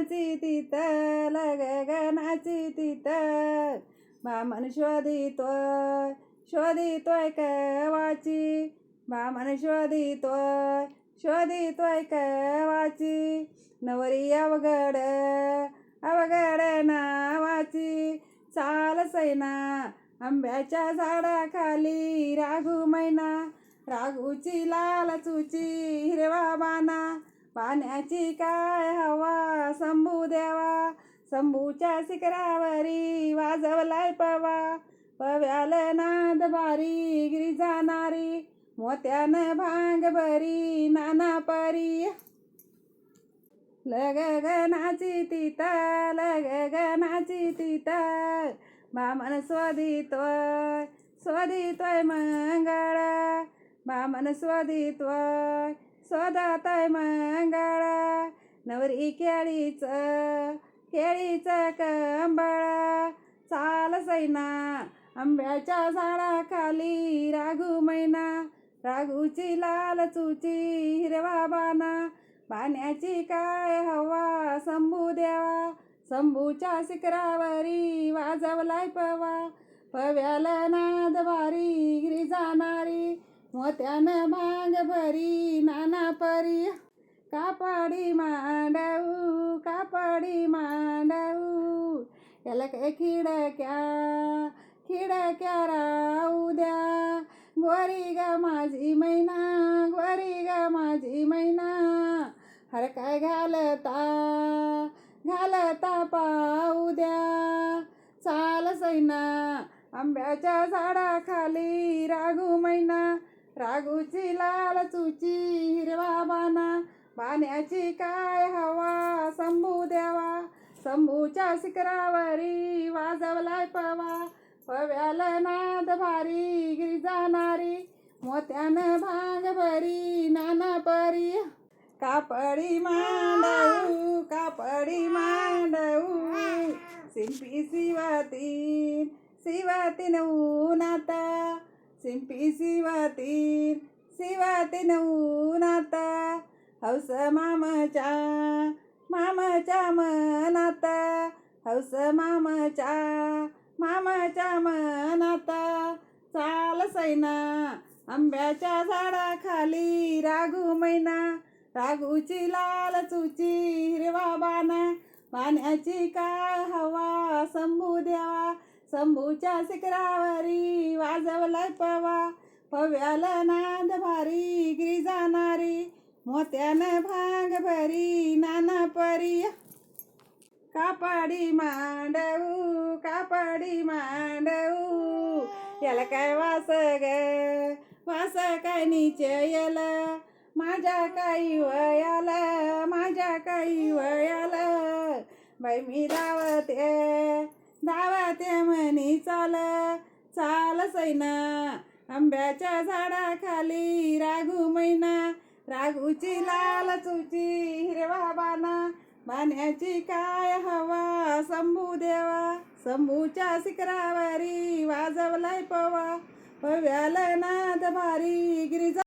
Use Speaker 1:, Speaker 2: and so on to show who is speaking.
Speaker 1: गगनाची तित गगनाची तित बामन शोधितोय शोधितोय कवाची. बामन शोधितोय शोधितोय कवाची. नवरी अवघड अवघड नावाची. चाल सैना आंब्याच्या झाडाखाली राघू मैना. राघूची लाल चुची हिरवा बाना पाण्याची काय हवा? शंभू देवा शंभूच्या शिखरावरी वाजवलाय पवा. पव्याल नाद बारी गिरी जाणारी मोत्यानं भांग भरी नाना परी. लगगनाची तित लगगनाची तिता. बामन शोधितोय स्वदितोय मंगळ. बामन शोधितोय स्वदाताय मंगळा नवरी खेळीच केळीच कंबळा. चाल सैना आंब्याच्या झाडाखाली राघू मैना. राघूची लाल चुची हिरवा बाना. पाण्याची काय हवा संभू देवा संभूच्या शिखरावरी वाजवलाय पवा. पव्याला नाद भारी मोत्यानं भांग भरी नाना परी. कापडी मांडऊ कापडी मांडवू. याला काय खिडक्या खिडक्या राहू द्या. गोरी ग माझी मैना गोरी ग माझी मैना. हर काय घालता घालता पाऊ द्या. चाल सैना आंब्याच्या झाडाखाली राघू मैना. राघूची लाल चुची हिरवा बाना पाण्याची काय हवा शंभू देवा शंभूच्या शिखरावरी वाजवलाय पवा. पव्याल नाद भारी गिरी जाणारी मोत्यानं भांग भरी नाना परी. कापडी मांडऊ कापडी मांडऊ शिंपी शिवातीन शिवातीन उन्हात शिंपी शिवातीन नऊ उन्हात हौस मामच्या मामच्या मनात हौस मामच्या मामाच्या मनात चाल सैना आंब्याच्या झाडाखाली राघू मैना राघूची लाल चुची हिरवा बाना पाण्याची काय हवा शंभू देवा शंभूच्या शिखरावरी लय पवा पव्याला नाद भारी गिरी जाणारी मोत्यानं भाग भरी नाना परी. कापाडी मांडऊ कापाडी मांडऊ याला काय वास ग वास काय निचयल माझ्या काही वयाला माझ्या काही वयाला. बाई मी धावते धावते म्हणी चाल. सैना. आंब्याच्या झाडाखाली राघू मैना. राघूची लाल चुची हिरवा बाना बाण्याची काय हवा शंभू देवा. शंभूच्या शिखरावरी वाजवलाय पवा. पव्याला नाद भारी गिरिजा